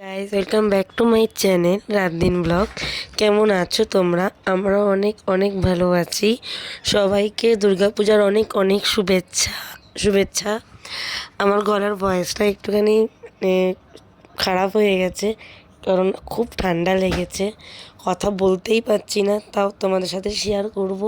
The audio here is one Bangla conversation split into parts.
Guys welcome back to my channel রাত দিন ব্লগ কেমন আছো তোমরা? আমরা অনেক অনেক ভালো আছি। সবাইকে দুর্গাপূজার অনেক অনেক শুভেচ্ছা শুভেচ্ছা। আমার গলার ভয়েসটা একটুখানি খারাপ হয়ে গেছে, কারণ খুব ঠান্ডা লেগেছে। কথা বলতেই পারছি না, তাও তোমাদের সাথে শেয়ার করব।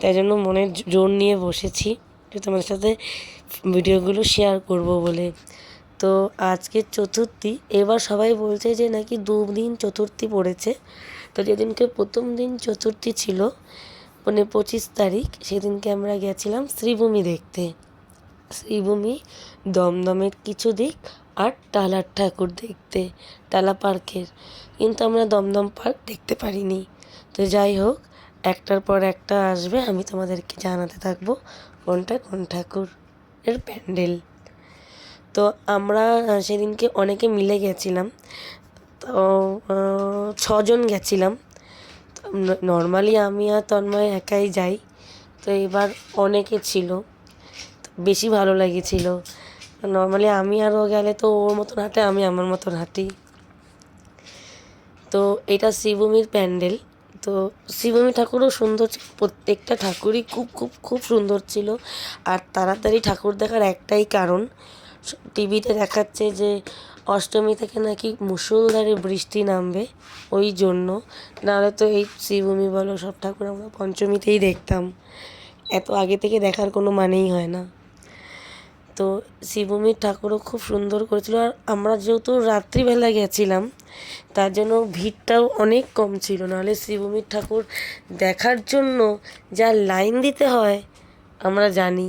তাই জন্য মনের জোর নিয়ে বসেছি তোমাদের সাথে ভিডিওগুলো শেয়ার করব বলে। তো আজকে চতুর্থী। এবার সবাই বলছে যে নাকি দু দিন চতুর্থী পড়েছে। তো যেদিনকে প্রথম দিন চতুর্থী ছিল মানে পঁচিশ তারিখ, সেদিনকে আমরা গেছিলাম শ্রীভূমি দেখতে। শ্রীভূমি, দমদমের কিছু দিক আর টালার ঠাকুর দেখতে টালা পার্কের। কিন্তু আমরা দমদম পার্ক দেখতে পারিনি। তো যাই হোক, একটার পর একটা আসবে, আমি তোমাদেরকে জানাতে থাকব কোনটা কোন ঠাকুর এর প্যান্ডেল। তো আমরা সেদিনকে অনেকে মিলে গেছিলাম। তো ছজন গেছিলাম। নর্মালি আমি আর তন্ময় একাই যাই। তো এবার অনেকে ছিল। বেশি ভালো লেগেছিল। নর্মালি আমি আর ও গেলে তো ওর মতন হাঁটে, আমি আমার মতন হাঁটি। তো এটা শিবভূমির প্যান্ডেল। তো শিবভূমি ঠাকুরও সুন্দর ছিল। প্রত্যেকটা ঠাকুরই খুব খুব খুব সুন্দর ছিল। আর তাড়াতাড়ি ঠাকুর দেখার একটাই কারণ টিভিতে দেখাচ্ছে যে অষ্টমী থেকে নাকি মুষলধারে বৃষ্টি নামবে, ওই জন্য। নাহলে তো এই শ্রীভূমি বলো, সব ঠাকুর আমরা পঞ্চমীতেই দেখতাম। এত আগে থেকে দেখার কোনো মানেই হয় না। তো শিবভূমির ঠাকুরও খুব সুন্দর করেছিল। আর আমরা যেহেতু রাত্রিবেলা গেছিলাম, তার জন্য ভিড়টাও অনেক কম ছিল। নাহলে শ্রীভূমির ঠাকুর দেখার জন্য যা লাইন দিতে হয়, আমরা জানি।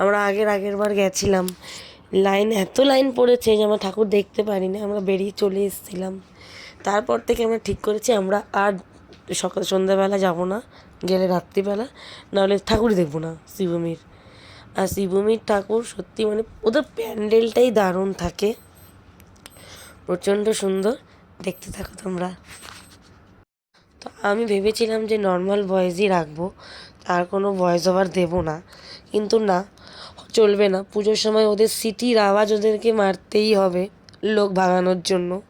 আমরা আগের আগের বার গেছিলাম। লাইন, এত লাইন পড়েছে যে আমরা ঠাকুর দেখতে পারিনি, আমরা বেরিয়ে চলে এসেছিলাম। তারপর থেকে আমরা ঠিক করেছি, আমরা আর সকাল সন্ধ্যাবেলা যাব না, গেলে রাত্রিবেলা, নাহলে ঠাকুর দেখব না শিবভূমির আর শিবভূমির ঠাকুর সত্যি মানে ওদের প্যান্ডেলটাই দারুণ থাকে। প্রচণ্ড সুন্দর, দেখতে থাকো তোমরা। তো আমি ভেবেছিলাম যে নর্মাল ভয়েসই রাখব আর কোনো ভয়েস ওভার দেবো না। কিন্তু না চলবে না। পুজোর সময় ওদের সিটির আওয়াজ ওদেরকে মারতেই হবে লোক ভাগানোর জন্য।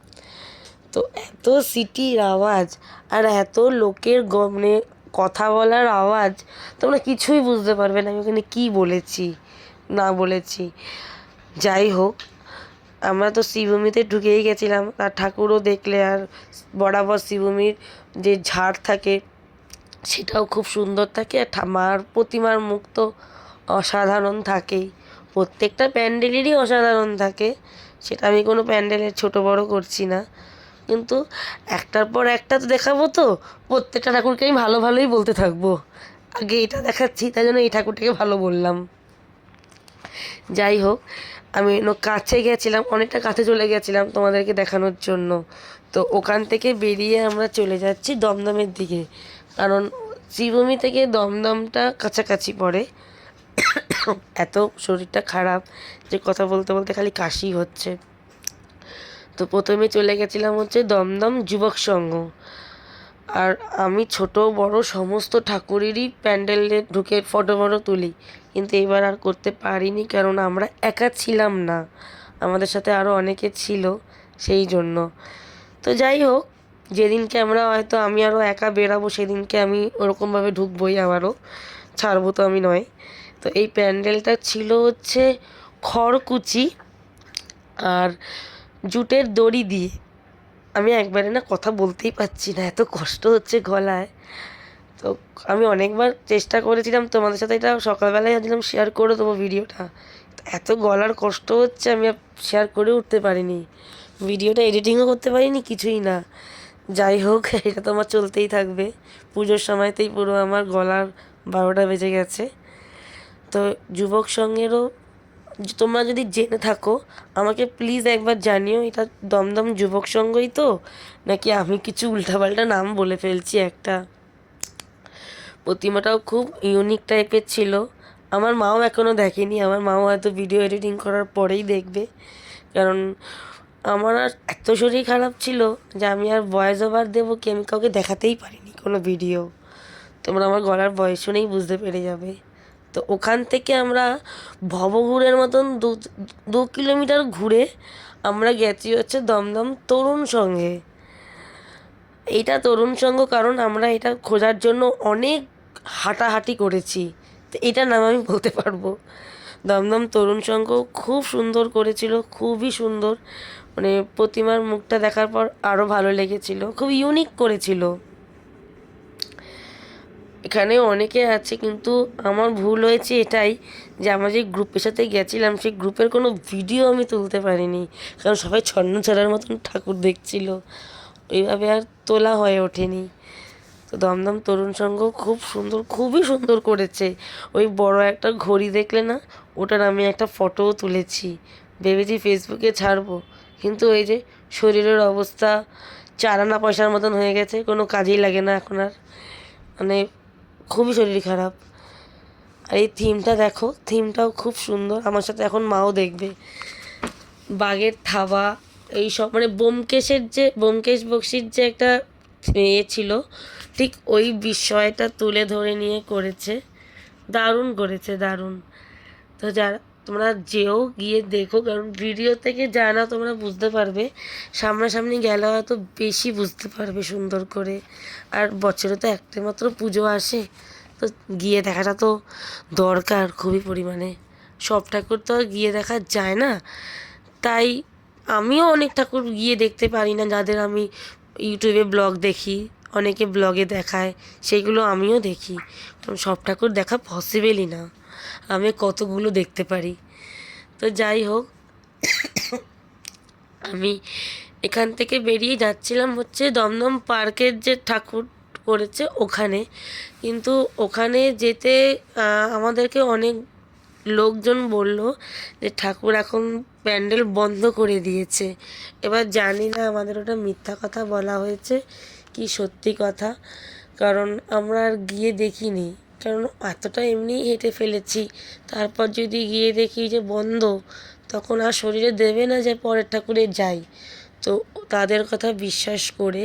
তো এত সিটির আওয়াজ আর এত লোকের গ- মানে কথা বলার আওয়াজ, তোমরা কিছুই বুঝতে পারবে না। আমি ওখানে কী বলেছি, না বলেছি। যাই হোক, আমরা তো শিবভূমিতে ঢুকেই গেছিলাম। আর ঠাকুরও দেখলে আর বরাবর শিবভূমির যে ঝাড় থাকে, সেটাও খুব সুন্দর থাকে। আর মার প্রতিমার মুখ তো অসাধারণ থাকেই প্রত্যেকটা প্যান্ডেলেরই অসাধারণ থাকে। সেটা আমি কোনো প্যান্ডেলের ছোটো বড় করছি না। কিন্তু একটার পর একটা তো দেখাবো তো, প্রত্যেকটা ঠাকুরকে আমি ভালো ভালোই বলতে থাকব। আগে এটা দেখাচ্ছি, তাই জন্য এই ঠাকুরটাকে ভালো বললাম। যাই হোক, আমি কাছে গেছিলাম, অনেকটা কাছে চলে গেছিলাম তোমাদেরকে দেখানোর জন্য। তো ওখান থেকে বেরিয়ে আমরা চলে যাচ্ছি দমদমের দিকে। কারণ শ্রীভূমি থেকে দমদমটা কাছাকাছি পড়ে। এত শরীরটা খারাপ যে কথা বলতে বলতে খালি কাশি হচ্ছে। তো প্রথমে চলে গেছিলাম হচ্ছে দমদম যুবক সংঘ। আর আমি ছোট, বড় সমস্ত ঠাকুরেরই প্যান্ডেলে ঢুকে ফটো ফটো তুলি। কিন্তু এবার আর করতে পারিনি কারণ আমরা একা ছিলাম না। আমাদের সাথে আরও অনেকে ছিল সেই জন্য। তো যাই হোক, যেদিনকে আমরা হয়তো আমি আরও একা বেরাবো, সেদিনকে আমি ওরকমভাবে ঢুকবোই আবারও। ছাড়বো তো আমি নয়। তো এই প্যান্ডেলটা ছিল হচ্ছে খড়কুচি আর জুটের দড়ি দিয়ে। আমি একবারে না কথা বলতেই পারছি না, এত কষ্ট হচ্ছে গলায়। তো আমি অনেকবার চেষ্টা করেছিলাম, তোমাদের সাথে এটা সকালবেলায় ভাবছিলাম শেয়ার করে দেবো ভিডিওটা। এত গলার কষ্ট হচ্ছে, আমি শেয়ার করে উঠতে পারিনি। ভিডিওটা এডিটিংও করতে পারিনি, কিছুই না। যাই হোক, এটা তো আমার চলতেই থাকবে। পুজোর সময়তেই পুরো আমার গলার বারোটা বেজে গেছে। তো যুবক সঙ্গেরও, তোমরা যদি জেনে থাকো, আমাকে প্লিজ একবার জানিও, এটা দমদম যুবক সংঘই তো? নাকি আমি কিছু উল্টাপাল্টা নাম বলে ফেলছি একটা? প্রতিমাটাও খুব ইউনিক টাইপের ছিল। আমার মাও এখনও দেখেনি, আমার মাও হয়তো ভিডিও এডিটিং করার পরেই দেখবে। কারণ আমার আর এত শরীর খারাপ ছিল যে আমি আর ভয়েস ওভার দেবো কি? আমি কাউকে দেখাতেই পারিনি কোনো ভিডিও তোমরা আমার গলার বয়স শুনেই বুঝতে পেরে যাবে। তো ওখান থেকে আমরা ভবঘুরের মতন দু দু কিলোমিটার ঘুরে আমরা গেছি হচ্ছে দমদম তরুণ সঙ্গে এটা তরুণ সঙ্গ কারণ আমরা এটা খোঁজার জন্য অনেক হাঁটাহাঁটি করেছি। তো এটার নাম আমি বলতে পারব। দমদম তরুণ সংঘ খুব সুন্দর করেছিল, খুবই সুন্দর। মানে প্রতিমার মুখটা দেখার পর আরও ভালো লেগেছিল, খুব ইউনিক করেছিল। এখানে অনেকে আছে, কিন্তু আমার ভুল হয়েছে এটাই যে আমার যে গ্রুপের সাথে গেছিলাম, সেই গ্রুপের কোনো ভিডিও আমি তুলতে পারিনি। কারণ সবাই ছন্ন ছাড়ার মতন ঠাকুর দেখছিল। ওইভাবে আর তোলা হয়ে ওঠেনি। তো দমদম তরুণ সংঘ খুব সুন্দর, খুবই সুন্দর করেছে। ওই বড় একটা ঘড়ি দেখলে না, ওটার আমি একটা ফটোও তুলেছি। ভেবেছি ফেসবুকে ছাড়বো। কিন্তু ওই যে শরীরের অবস্থা, চার আনা পয়সার মতন হয়ে গেছে, কোনো কাজেই লাগে না এখন আর। মানে খুবই শরীর খারাপ। আর এই থিমটা দেখো থিমটাও খুব সুন্দর। আমার সাথে এখন মাও দেখবে। বাঘের থাবা, এই সব মানে বোমকেশের যে বোমকেশ বক্সির যে একটা ইয়ে ছিল, ঠিক ওই বিষয়টা তুলে ধরে নিয়ে করেছে। দারুণ করেছে, দারুণ। তো যারা তোমরা যেও, গিয়ে দেখো, কারণ ভিডিও থেকে যা না তোমরা বুঝতে পারবে। সামনাসামনি গেলে হয়তো বেশি বুঝতে পারবে সুন্দর করে। আর বছরে তো একটা মাত্র পুজো আসে, তো গিয়ে দেখাটা তো দরকার খুবই পরিমাণে। সব ঠাকুর তো গিয়ে দেখা যায় না। তাই আমিও অনেক ঠাকুর গিয়ে দেখতে পারি না, যাদের আমি ইউটিউবে ব্লগ দেখি, অনেকে ব্লগে দেখায়, সেইগুলো আমিও দেখি। সব ঠাকুর দেখা পসিবেলই না। আমি কতগুলো দেখতে পারি। তো যাই হোক, আমি এখান থেকে বেরিয়ে যাচ্ছিলাম হচ্ছে দমদম পার্কের যে ঠাকুর করেছে ওখানে। কিন্তু ওখানে যেতে আমাদেরকে অনেক লোকজন বলল যে ঠাকুর এখন প্যান্ডেল বন্ধ করে দিয়েছে। এবার জানি না আমাদের ওটা মিথ্যা কথা বলা হয়েছে কি সত্যি কথা, কারণ আমরা আর গিয়ে দেখিনি। কারণ এতটা এমনিই হেঁটে ফেলেছি। তারপর যদি গিয়ে দেখি যে বন্ধ, তখন আর শরীরে দেবে না যে পরের ঠাকুরে যাই। তো তাদের কথা বিশ্বাস করে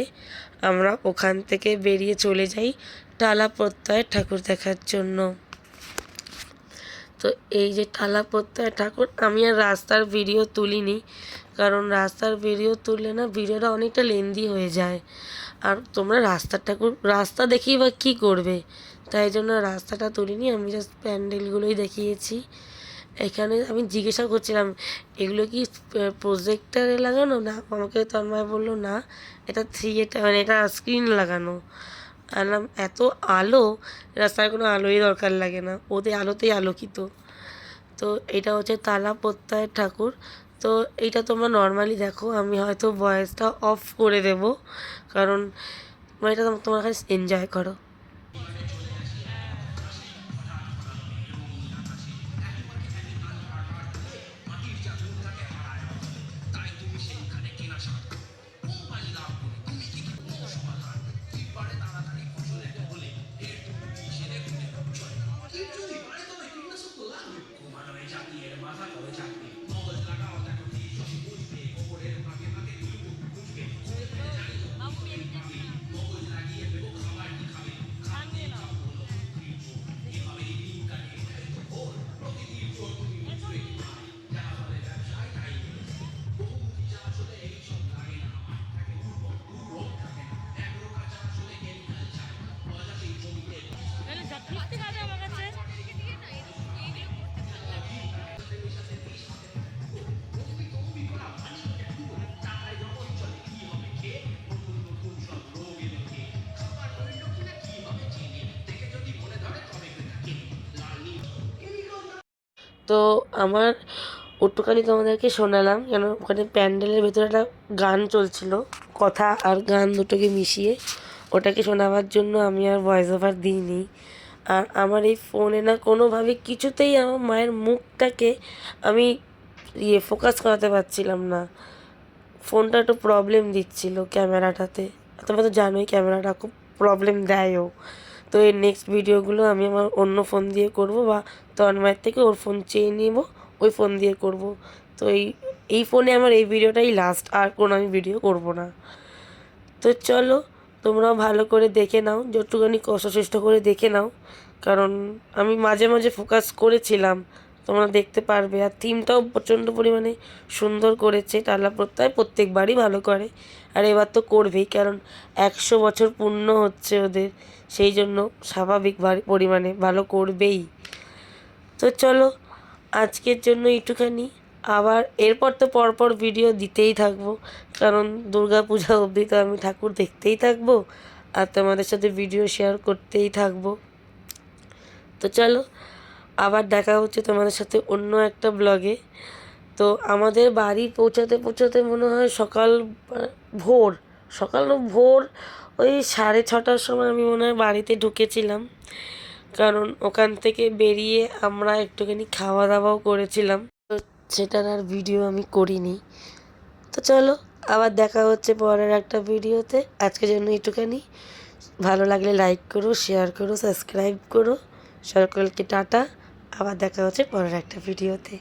আমরা ওখান থেকে বেরিয়ে চলে যাই টালা প্রত্যয় ঠাকুর দেখার জন্য। তো এই যে টালা প্রত্যয় ঠাকুর, আমি আর রাস্তার ভিডিও তুলিনি। কারণ রাস্তার ভিডিও তুললে না ভিডিওটা অনেকটা লেন্দি হয়ে যায়। আর তোমরা রাস্তার ঠাকুর, রাস্তা দেখেই বা কী করবে? তাই জন্য রাস্তাটা তুলিনি, আমি জাস্ট প্যান্ডেলগুলোই দেখিয়েছি। এখানে আমি জিজ্ঞাসা করছিলাম, এগুলো কি প্রজেক্টারে লাগানো? না, আমাকে তন্ময় বলল, না, এটা থিয়েটার মানে এটা স্ক্রিন লাগানো। আনলাম এত আলো, রাস্তায় কোনো আলোই দরকার লাগে না ওদের আলোতেই আলোকিত। তো এটা হচ্ছে তালা প্রত্যয়ের ঠাকুর। তো এইটা তোমরা নর্মালি দেখো, আমি হয়তো ভয়েসটা অফ করে দেব, কারণ এটা তোমরা খালি এনজয় করো। তো আমার ওটুখানি তোমাদেরকে শোনালাম, কেন ওখানে প্যান্ডেলের ভেতরে একটা গান চলছিল, কথা আর গান দুটোকে মিশিয়ে। ওটাকে শোনাবার জন্য আমি আর ভয়েস ওভার দিইনি। আর আমার এই ফোনে না কোনোভাবে কিছুতেই আমার মায়ের মুখটাকে আমি ইয়ে ফোকাস করাতে পারছিলাম না। ফোনটা একটু প্রবলেম দিচ্ছিল ক্যামেরাটাতে। তোমরা তো জানোই ক্যামেরাটা খুব প্রবলেম দেয়ও। তো এই নেক্সট ভিডিওগুলো আমি আমার অন্য ফোন দিয়ে করব বা তন্ময়ের থেকে ওর ফোন চেয়ে নিব, ওই ফোন দিয়ে করব। তো এই এই ফোনে আমার এই ভিডিওটাই লাস্ট আর কোনো আমি ভিডিও করব না। তো চলো তোমরাও ভালো করে দেখে নাও, যতটুকুনি কষ্ট করে দেখে নাও। কারণ আমি মাঝে মাঝে ফোকাস করেছিলাম। তোমরা দেখতে পারবে। আর থিমটাও প্রচণ্ড পরিমাণে সুন্দর করেছে। টালা প্রত্যয় প্রত্যেকবারই ভালো করে। আর এবার তো করবেই, কারণ একশো বছর পূর্ণ হচ্ছে ওদের। সেই জন্য স্বাভাবিক পরিমাণে ভালো করবেই। তো চলো, আজকের জন্য একটুখানি আবার এরপর তো পরপর ভিডিও দিতেই থাকব। কারণ দুর্গা পূজা অবধি তো আমি ঠাকুর দেখতেই থাকব। আর তোমাদের সাথে ভিডিও শেয়ার করতেই থাকব। তো চলো আবার দেখা হচ্ছে তোমাদের সাথে অন্য একটা ব্লগে তো আমাদের বাড়ি পৌঁছাতে পৌঁছাতে মনে হয় সকাল ভোর সকাল ভোর ওই সাড়ে ছটার সময় আমি মনে হয় বাড়িতে ঢুকেছিলাম। কারণ ওখান থেকে বেরিয়ে আমরা একটুখানি খাওয়া দাওয়াও করেছিলাম। তো সেটার আর ভিডিও আমি করিনি। তো চলো, আবার দেখা হচ্ছে পরের একটা ভিডিওতে আজকের জন্য একটুখানি ভালো লাগলে লাইক করো শেয়ার করো সাবস্ক্রাইব করো। সকলকে টাটা। আবার দেখা হচ্ছে পরের একটা ভিডিওতে।